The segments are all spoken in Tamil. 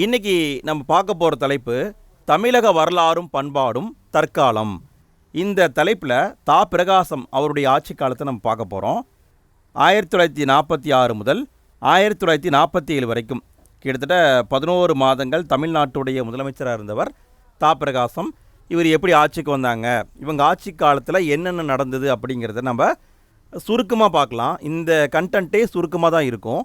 இன்னைக்கு நம்ம பார்க்க போகிற தலைப்பு தமிழக வரலாறும் பண்பாடும் தற்காலம். இந்த தலைப்பில் தா. பிரகாசம் அவருடைய ஆட்சி காலத்தை நம்ம பார்க்க போகிறோம் ஆயிரத்தி தொள்ளாயிரத்தி நாற்பத்தி ஆறு முதல் ஆயிரத்தி தொள்ளாயிரத்தி நாற்பத்தி ஏழு வரைக்கும். கிட்டத்தட்ட பதினோரு மாதங்கள் தமிழ்நாட்டுடைய முதலமைச்சராக இருந்தவர் தா. பிரகாசம். இவர் எப்படி ஆட்சிக்கு வந்தாங்க? இவங்க ஆட்சி காலத்தில் என்னென்ன நடந்தது அப்படிங்கிறத நம்ம சுருக்கமாக பார்க்கலாம். இந்த கண்டென்ட்டே சுருக்கமாக தான் இருக்கும்.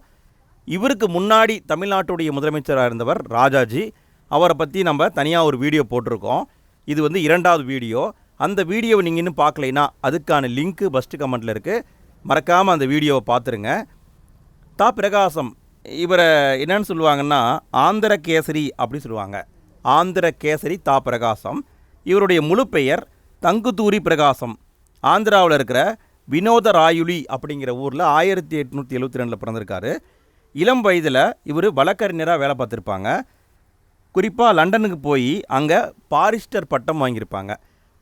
இவருக்கு முன்னாடி தமிழ்நாட்டுடைய முதலமைச்சராக இருந்தவர் ராஜாஜி. அவரை பற்றி நம்ம தனியாக ஒரு வீடியோ போட்டிருக்கோம். இது வந்து இரண்டாவது வீடியோ. அந்த வீடியோவை நீங்கள் இன்னும் பார்க்கலைன்னா அதுக்கான லிங்க்கு ஃபஸ்ட்டு கமெண்ட்டில் இருக்குது மறக்காமல் அந்த வீடியோவை பார்த்துருங்க. தா பிரகாசம் இவரை என்னன்னு சொல்லுவாங்கன்னா ஆந்திர கேசரி அப்படி சொல்லுவாங்க. ஆந்திர கேசரி தா பிரகாசம். இவருடைய முழு பெயர் தங்குதூரி பிரகாசம். ஆந்திராவில் இருக்கிற வினோத ராயுலி அப்படிங்கிற ஊரில் ஆயிரத்தி எட்நூற்றி எழுபத்தி ரெண்டில் பிறந்திருக்காரு. இளம் வயதில் இவர் வழக்கறிஞராக வேலை பார்த்துருப்பாங்க. குறிப்பாக லண்டனுக்கு போய் அங்கே பாரிஸ்டர் பட்டம் வாங்கியிருப்பாங்க.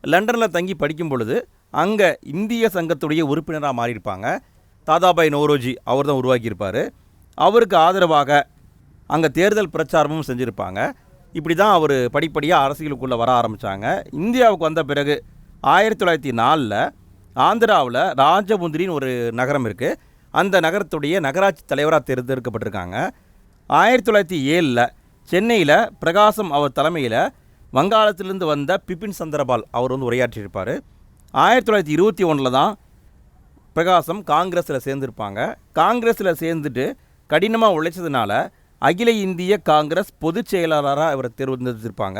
லண்டனில் தங்கி படிக்கும் பொழுது அங்கே இந்திய சங்கத்துடைய உறுப்பினராக மாறியிருப்பாங்க. தாதாபாய் நோரோஜி அவர் தான் உருவாக்கியிருப்பார். அவருக்கு ஆதரவாக அங்கே தேர்தல் பிரச்சாரமும் செஞ்சுருப்பாங்க. இப்படி தான் அவர் படிப்படியாக அரசியலுக்குள்ளே வர ஆரம்பித்தாங்க இந்தியாவுக்கு வந்த பிறகு ஆயிரத்தி தொள்ளாயிரத்தி நாலில் ஆந்திராவில் ராஜமுந்திரின்னு ஒரு நகரம் இருக்குது அந்த நகரத்துடைய நகராட்சி தலைவராக தேர்ந்தெடுக்கப்பட்டிருக்காங்க. ஆயிரத்தி தொள்ளாயிரத்தி ஏழில் சென்னையில் பிரகாசம் அவர் தலைமையில் வங்காளத்திலிருந்து வந்த பிபின் சந்திரபால் அவர் வந்து உரையாற்றியிருப்பார். ஆயிரத்தி தொள்ளாயிரத்தி இருபத்தி ஒன்றில் தான் பிரகாசம் காங்கிரஸில் சேர்ந்திருப்பாங்க. காங்கிரஸில் சேர்ந்துட்டு கடினமாக உழைச்சதுனால அகில இந்திய காங்கிரஸ் பொதுச் செயலாளராக இவரை தேர்ந்தெடுத்திருப்பாங்க.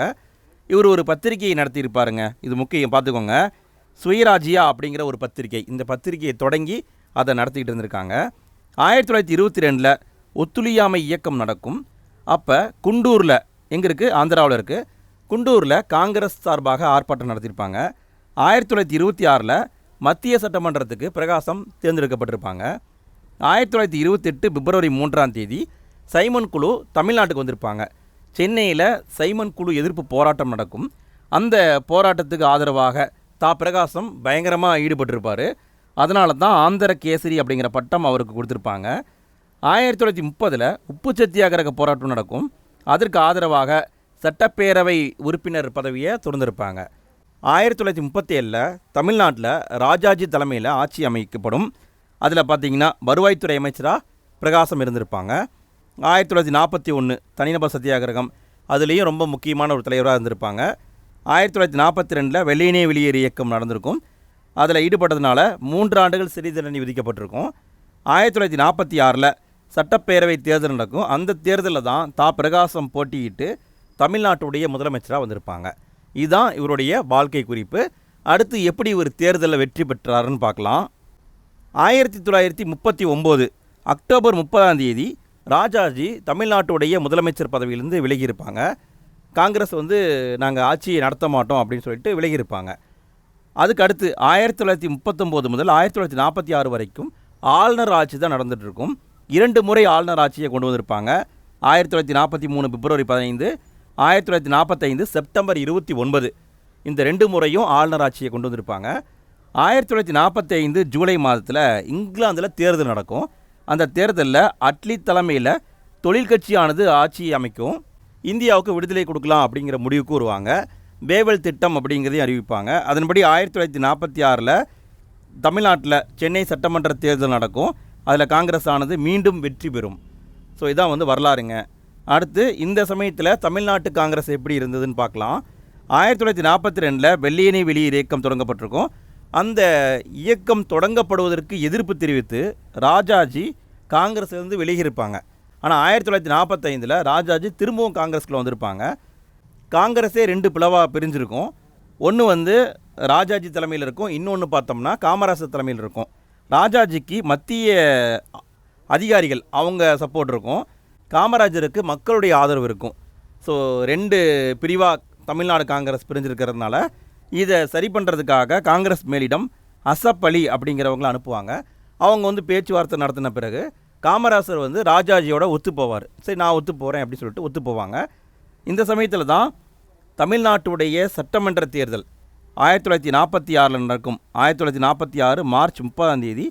இவர் ஒரு பத்திரிகையை நடத்தியிருப்பாருங்க. இது முக்கியம் பார்த்துக்கோங்க. சுயராஜ்யா அப்படிங்கிற ஒரு பத்திரிகை. இந்த பத்திரிகையை தொடங்கி அதை நடத்திக்கிட்டு இருந்திருக்காங்க. ஆயிரத்தி தொள்ளாயிரத்தி இருபத்தி ரெண்டில் ஒத்துழையாமை இயக்கம் நடக்கும். அப்போ குண்டூரில் எங்கே இருக்குது ஆந்திராவில் இருக்குது குண்டூரில் காங்கிரஸ் சார்பாக ஆர்ப்பாட்டம் நடத்தியிருப்பாங்க. ஆயிரத்தி தொள்ளாயிரத்தி இருபத்தி ஆறில் மத்திய சட்டமன்றத்துக்கு பிரகாசம் தேர்ந்தெடுக்கப்பட்டிருப்பாங்க. ஆயிரத்தி தொள்ளாயிரத்தி இருபத்தெட்டு பிப்ரவரி மூன்றாம் தேதி சைமன் குழு தமிழ்நாட்டுக்கு வந்திருப்பாங்க. சென்னையில் சைமன் குழு எதிர்ப்பு போராட்டம் நடக்கும். அந்த போராட்டத்துக்கு ஆதரவாக தா பிரகாசம் பயங்கரமாக ஈடுபட்டிருப்பார். அதனால தான் ஆந்திர கேசரி அப்படிங்கிற பட்டம் அவருக்கு கொடுத்துருப்பாங்க. ஆயிரத்தி தொள்ளாயிரத்தி முப்பதில் உப்பு சத்தியாகிரக போராட்டம் நடக்கும். அதற்கு ஆதரவாக சட்டப்பேரவை உறுப்பினர் பதவியை தொடர்ந்திருப்பாங்க ஆயிரத்தி தொள்ளாயிரத்தி முப்பத்தி ஏழில் தமிழ்நாட்டில் ராஜாஜி தலைமையில் ஆட்சி அமைக்கப்படும். அதில் பார்த்தீங்கன்னா வருவாய்த்துறை அமைச்சராக பிரகாசம் இருந்திருப்பாங்க. ஆயிரத்தி தொள்ளாயிரத்தி நாற்பத்தி ஒன்று தனிநபர் சத்தியாகிரகம் அதுலேயும் ரொம்ப முக்கியமான ஒரு தலைவராக இருந்திருப்பாங்க. ஆயிரத்தி தொள்ளாயிரத்தி நாற்பத்தி ரெண்டில் வெள்ளையனே வெளியேறு இயக்கம் நடந்திருக்கும். அதில் ஈடுபட்டதுனால மூன்று ஆண்டுகள் சிறை தண்டனை விதிக்கப்பட்டிருக்கும். ஆயிரத்தி தொள்ளாயிரத்தி நாற்பத்தி ஆறில் சட்டப்பேரவை தேர்தல் நடக்கும். அந்த தேர்தலில் தான் தா. பிரகாசம் போட்டியிட்டு தமிழ்நாட்டுடைய முதலமைச்சராக வந்திருப்பாங்க. இதுதான் இவருடைய வாழ்க்கை குறிப்பு. அடுத்து எப்படி இவர் தேர்தலில் வெற்றி பெற்றாருன்னு பார்க்கலாம். ஆயிரத்தி தொள்ளாயிரத்தி முப்பத்தி ஒம்பது அக்டோபர் முப்பதாம் தேதி ராஜாஜி தமிழ்நாட்டுடைய முதலமைச்சர் பதவியிலிருந்து விலகியிருப்பாங்க. காங்கிரஸ் வந்து நாங்கள் ஆட்சியை நடத்த மாட்டோம் அப்படின்னு சொல்லிட்டு விலகியிருப்பாங்க. அதுக்கு அடுத்து ஆயிரத்தி தொள்ளாயிரத்தி முப்பத்தொம்போது முதல் ஆயிரத்தி தொள்ளாயிரத்தி நாற்பத்தி ஆறு வரைக்கும் ஆளுநர் ஆட்சி தான் நடந்துகிட்டு இருக்கும் இரண்டு முறை ஆளுநர் ஆட்சியை கொண்டு வந்திருப்பாங்க. ஆயிரத்தி தொள்ளாயிரத்தி நாற்பத்தி மூணு பிப்ரவரி பதினைந்து ஆயிரத்தி தொள்ளாயிரத்தி நாற்பத்தைந்து செப்டம்பர் இருபத்தி ஒன்பது. இந்த ரெண்டு முறையும் ஆளுநர் ஆட்சியை கொண்டு வந்திருப்பாங்க. ஆயிரத்தி தொள்ளாயிரத்தி நாற்பத்தைந்து ஜூலை மாதத்தில் இங்கிலாந்தில் தேர்தல் நடக்கும். அந்த தேர்தலில் அட்லி தலைமையில் தொழிற்கட்சியானது ஆட்சியை ஆட்சி அமைக்கும். இந்தியாவுக்கு விடுதலை கொடுக்கலாம் அப்படிங்கிற முடிவுக்கு வருவாங்க. வேவல் திட்டம் அப்படிங்கிறதையும் அறிவிப்பாங்க. அதன்படி ஆயிரத்தி தொள்ளாயிரத்தி நாற்பத்தி ஆறில் தமிழ்நாட்டில் சென்னை சட்டமன்ற தேர்தல் நடக்கும். அதில் காங்கிரஸ் ஆனது மீண்டும் வெற்றி பெறும். ஸோ இதான் வந்து வரலாறுங்க. அடுத்து இந்த சமயத்தில் தமிழ்நாட்டு காங்கிரஸ் எப்படி இருந்ததுன்னு பார்க்கலாம். ஆயிரத்தி தொள்ளாயிரத்தி நாற்பத்தி ரெண்டில் வெள்ளையனை வெளியீர் இயக்கம் தொடங்கப்பட்டிருக்கும். அந்த இயக்கம் தொடங்கப்படுவதற்கு எதிர்ப்பு தெரிவித்து ராஜாஜி காங்கிரஸ்லேருந்து விலகியிருப்பாங்க ஆனால் ஆயிரத்தி தொள்ளாயிரத்தி நாற்பத்தைந்தில் ராஜாஜி திரும்பவும் காங்கிரஸ்குள்ளே வந்திருப்பாங்க. காங்கிரஸே ரெண்டு பிளவாக பிரிஞ்சிருக்கும். ஒன்று வந்து ராஜாஜி தலைமையில் இருக்கும். இன்னொன்று பார்த்தோம்னா காமராசர் தலைமையில் இருக்கும். ராஜாஜிக்கு மத்திய அதிகாரிகள் அவங்க சப்போர்ட் இருக்கும். காமராஜருக்கு மக்களுடைய ஆதரவு இருக்கும். ஸோ ரெண்டு பிரிவாக தமிழ்நாடு காங்கிரஸ் பிரிஞ்சிருக்கிறதுனால இதை சரி பண்ணுறதுக்காக காங்கிரஸ் மேலிடம் அசப் அலி அப்படிங்கிறவங்கள அனுப்புவாங்க. அவங்க வந்து பேச்சுவார்த்தை நடத்தின பிறகு காமராசர் வந்து ராஜாஜியோட ஒத்து போவார். சரி நான் ஒத்து போகிறேன் அப்படின்னு சொல்லிட்டு ஒத்து போவாங்க. இந்த சமயத்தில் தான் தமிழ்நாட்டுடைய சட்டமன்ற தேர்தல் ஆயிரத்தி தொள்ளாயிரத்தி நாற்பத்தி ஆறில் நடக்கும். ஆயிரத்தி தொள்ளாயிரத்தி நாற்பத்தி ஆறு மார்ச் முப்பதாம் தேதி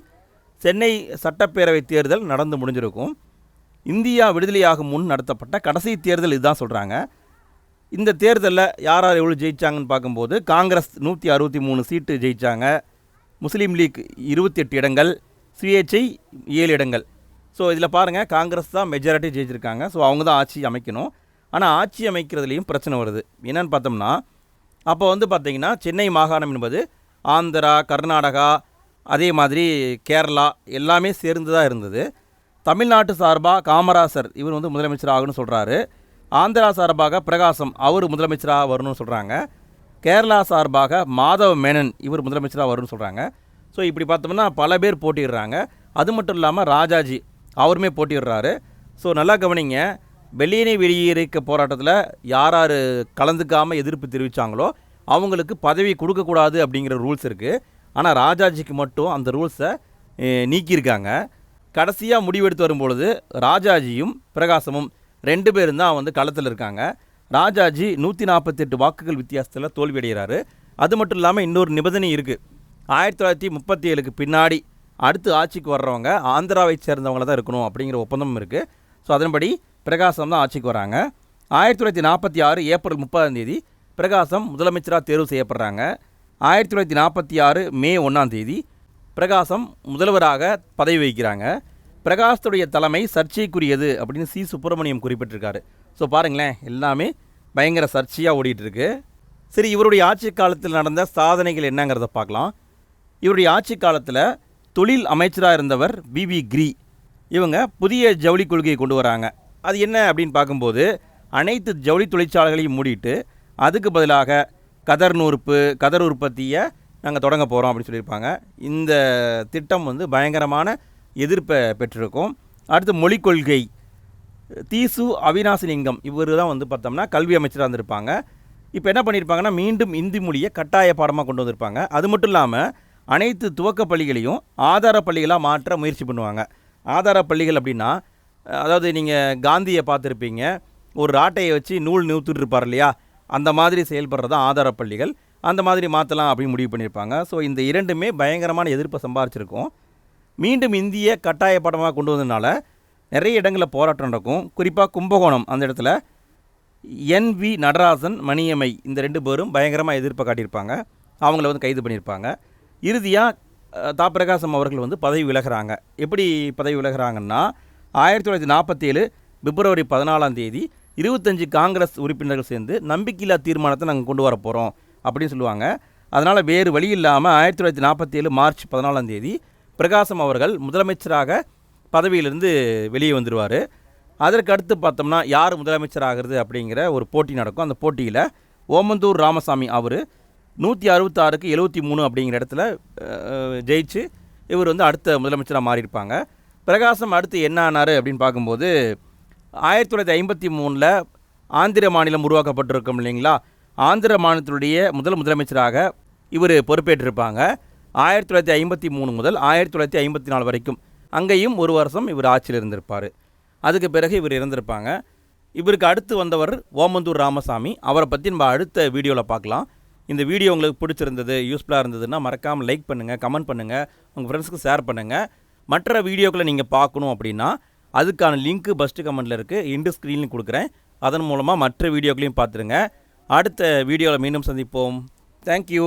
சென்னை சட்டப்பேரவை தேர்தல் நடந்து முடிஞ்சிருக்கும். இந்தியா விடுதலையாகும் முன் நடத்தப்பட்ட கடைசி தேர்தல் இதுதான் சொல்கிறாங்க இந்த தேர்தலில் யார் யார் எவ்வளோ ஜெயிச்சாங்கன்னு பார்க்கும்போது காங்கிரஸ் நூற்றி அறுபத்தி மூணு சீட்டு ஜெயித்தாங்க முஸ்லீம் லீக் இருபத்தி எட்டு இடங்கள் சுயேட்சை ஏழு இடங்கள். ஸோ இதில் பாருங்கள் காங்கிரஸ் தான் மெஜாரிட்டி ஜெயிச்சிருக்காங்க. ஸோ அவங்க தான் ஆட்சி அமைக்கணும். ஆனால் ஆட்சி அமைக்கிறதுலேயும் பிரச்சனை வருது. என்னென்னு பார்த்தோம்னா அப்போ வந்து பார்த்திங்கன்னா சென்னை மாகாணம் என்பது ஆந்திரா கர்நாடகா அதே மாதிரி கேரளா எல்லாமே சேர்ந்து தான் இருந்தது. தமிழ்நாட்டு சார்பாக காமராசர் இவர் வந்து முதலமைச்சர் ஆகணும்னு சொல்கிறாரு ஆந்திரா சார்பாக பிரகாசம் அவர் முதலமைச்சராக வரணும்னு சொல்கிறாங்க கேரளா சார்பாக மாதவ மேனன் இவர் முதலமைச்சராக வரும்னு சொல்கிறாங்க ஸோ இப்படி பார்த்தோம்னா பல பேர் போட்டிடுறாங்க அது மட்டும் இல்லாமல் ராஜாஜி அவருமே போட்டிடுறாரு ஸோ நல்லா கவனிங்க வெள்ளியனை வெளியேறிக்க போராட்டத்தில் யார் யார் கலந்துக்காமல் எதிர்ப்பு தெரிவித்தாங்களோ அவங்களுக்கு பதவி கொடுக்கக்கூடாது அப்படிங்கிற ரூல்ஸ் இருக்குது ஆனால் ராஜாஜிக்கு மட்டும் அந்த ரூல்ஸை நீக்கியிருக்காங்க. கடைசியாக முடிவெடுத்து வரும்பொழுது ராஜாஜியும் பிரகாசமும் ரெண்டு பேரும் தான் வந்து களத்தில் இருக்காங்க. ராஜாஜி நூற்றி நாற்பத்தெட்டு வாக்குகள் வித்தியாசத்தில் தோல்வியடைகிறாரு. அது மட்டும் இல்லாமல் இன்னொரு நிபந்தனை இருக்குது ஆயிரத்தி தொள்ளாயிரத்தி முப்பத்தி ஏழுக்கு பின்னாடி அடுத்து ஆட்சிக்கு வர்றவங்க ஆந்திராவை சேர்ந்தவங்கள தான் இருக்கணும் அப்படிங்கிற ஒப்பந்தம் இருக்குது ஸோ அதன்படி பிரகாசம் தான் ஆட்சிக்கு வராங்க. ஆயிரத்தி தொள்ளாயிரத்தி நாற்பத்தி ஆறு ஏப்ரல் முப்பதாம் தேதி பிரகாசம் முதலமைச்சராக தேர்வு செய்யப்படுறாங்க. ஆயிரத்தி தொள்ளாயிரத்தி நாற்பத்தி ஆறு மே ஒன்றாம் தேதி பிரகாசம் முதல்வராக பதவி வகிக்கிறாங்க. பிரகாசத்துடைய தலைமை சர்ச்சைக்குரியது அப்படின்னு சி சுப்பிரமணியம் குறிப்பிட்டிருக்காரு. ஸோ பாருங்களேன் எல்லாமே பயங்கர சர்ச்சையாக ஓடிட்டுருக்கு. சரி இவருடைய ஆட்சி காலத்தில் நடந்த சாதனைகள் என்னங்கிறத பார்க்கலாம். இவருடைய ஆட்சி காலத்தில் தொழில் அமைச்சராக இருந்தவர் பிவி கிரி. இவங்க புதிய ஜவுளி கொள்கையை கொண்டு வராங்க. அது என்ன அப்படின்னு பார்க்கும்போது அனைத்து ஜவுளி தொழிற்சாலைகளையும் மூடிட்டு அதுக்கு பதிலாக கதர் நூறுப்பு கதர் உற்பத்தியை நாங்கள் தொடங்க போகிறோம் அப்படின்னு சொல்லியிருப்பாங்க. இந்த திட்டம் வந்து பயங்கரமான எதிர்ப்பை பெற்றிருக்கும். அடுத்து மொழிக் கொள்கை. தீசு அவினாசிலிங்கம் இவர் தான் வந்து பார்த்தோம்னா கல்வி அமைச்சராக இருந்திருப்பாங்க. இப்போ என்ன பண்ணியிருப்பாங்கன்னா மீண்டும் இந்தி மொழியை கட்டாய பாடமாக கொண்டு வந்திருப்பாங்க. அது மட்டும் இல்லாமல் அனைத்து துவக்க பள்ளிகளையும் ஆதார பள்ளிகளாக மாற்ற முயற்சி பண்ணுவாங்க. ஆதார பள்ளிகள் அப்படின்னா அதாவது நீங்கள் காந்தியை பார்த்துருப்பீங்க. ஒரு ராட்டையை வச்சு நூல் நிறுத்துட்டு இருப்பார் இல்லையா? அந்த மாதிரி செயல்படுறது ஆதாரப்பள்ளிகள் ஆதார பள்ளிகள். அந்த மாதிரி மாற்றலாம் அப்படின்னு முடிவு பண்ணியிருப்பாங்க. ஸோ இந்த இரண்டுமே பயங்கரமான எதிர்ப்பை சம்பாரிச்சிருக்கும். மீண்டும் இந்திய கட்டாய படமாக கொண்டு வந்ததுனால நிறைய இடங்களில் போராட்டம் நடக்கும். குறிப்பாக கும்பகோணம் அந்த இடத்துல என் வி நடராசன் மணியம்மை இந்த ரெண்டு பேரும் பயங்கரமாக எதிர்ப்பை காட்டியிருப்பாங்க. அவங்கள வந்து கைது பண்ணியிருப்பாங்க. இறுதியாக தா பிரகாசம் அவர்கள் வந்து பதவி விலகிறாங்க. எப்படி பதவி விலகிறாங்கன்னா ஆயிரத்தி தொள்ளாயிரத்தி நாற்பத்தேழு பிப்ரவரி பதினாலாம் தேதி இருபத்தஞ்சு காங்கிரஸ் உறுப்பினர்கள் சேர்ந்து நம்பிக்கையில்லா தீர்மானத்தை நாங்கள் கொண்டு வர போகிறோம் அப்படின்னு சொல்லுவாங்க. அதனால் வேறு வழி இல்லாமல் ஆயிரத்தி தொள்ளாயிரத்தி நாற்பத்தேழு மார்ச் பதினாலாம் தேதி பிரகாசம் அவர்கள் முதலமைச்சராக பதவியிலிருந்து வெளியே வந்துடுவார் அதற்கு அடுத்து பார்த்தோம்னா யார் முதலமைச்சர் ஆகிறது அப்படிங்கிற ஒரு போட்டி நடக்கும். அந்த போட்டியில் ஓமந்தூர் ராமசாமி அவர் நூற்றி அறுபத்தாறுக்கு எழுபத்தி மூணு அப்படிங்கிற இடத்துல ஜெயிச்சு இவர் வந்து அடுத்த முதலமைச்சராக மாறியிருப்பாங்க. பிரகாசம் அடுத்து என்ன ஆனார் அப்படின்னு பார்க்கும்போது ஆயிரத்தி தொள்ளாயிரத்தி ஐம்பத்தி மூணில் ஆந்திர மாநிலம் உருவாக்கப்பட்டிருக்கும் இல்லைங்களா? ஆந்திர மாநிலத்தினுடைய முதல் முதலமைச்சராக இவர் பொறுப்பேற்றிருப்பாங்க. ஆயிரத்தி தொள்ளாயிரத்தி ஐம்பத்தி மூணு முதல் ஆயிரத்தி தொள்ளாயிரத்தி ஐம்பத்தி நாலு வரைக்கும் அங்கேயும் ஒரு வருஷம் இவர் ஆட்சியில் இருந்திருப்பார். அதுக்கு பிறகு இவர் இறந்திருப்பாங்க. இவருக்கு அடுத்து வந்தவர் ஓமந்தூர் ராமசாமி. அவரை பற்றி நம்ம அடுத்த வீடியோவில் பார்க்கலாம். இந்த வீடியோ உங்களுக்கு பிடிச்சிருந்தது யூஸ்ஃபுல்லாக இருந்ததுன்னா மறக்காமல் லைக் பண்ணுங்கள் கமெண்ட் பண்ணுங்கள் உங்கள் ஃப்ரெண்ட்ஸுக்கு ஷேர் பண்ணுங்கள் மற்ற வீடியோக்களை நீங்கள் பார்க்கணும் அப்படின்னா அதுக்கான லிங்க்கு ஃபஸ்ட்டு கமெண்ட்டில் இருக்குது இண்டு ஸ்க்ரீன்லையும் கொடுக்குறேன். அதன் மூலமாக மற்ற வீடியோக்களையும் பார்த்துருங்க. அடுத்த வீடியோவில் மீண்டும் சந்திப்போம். தேங்க்யூ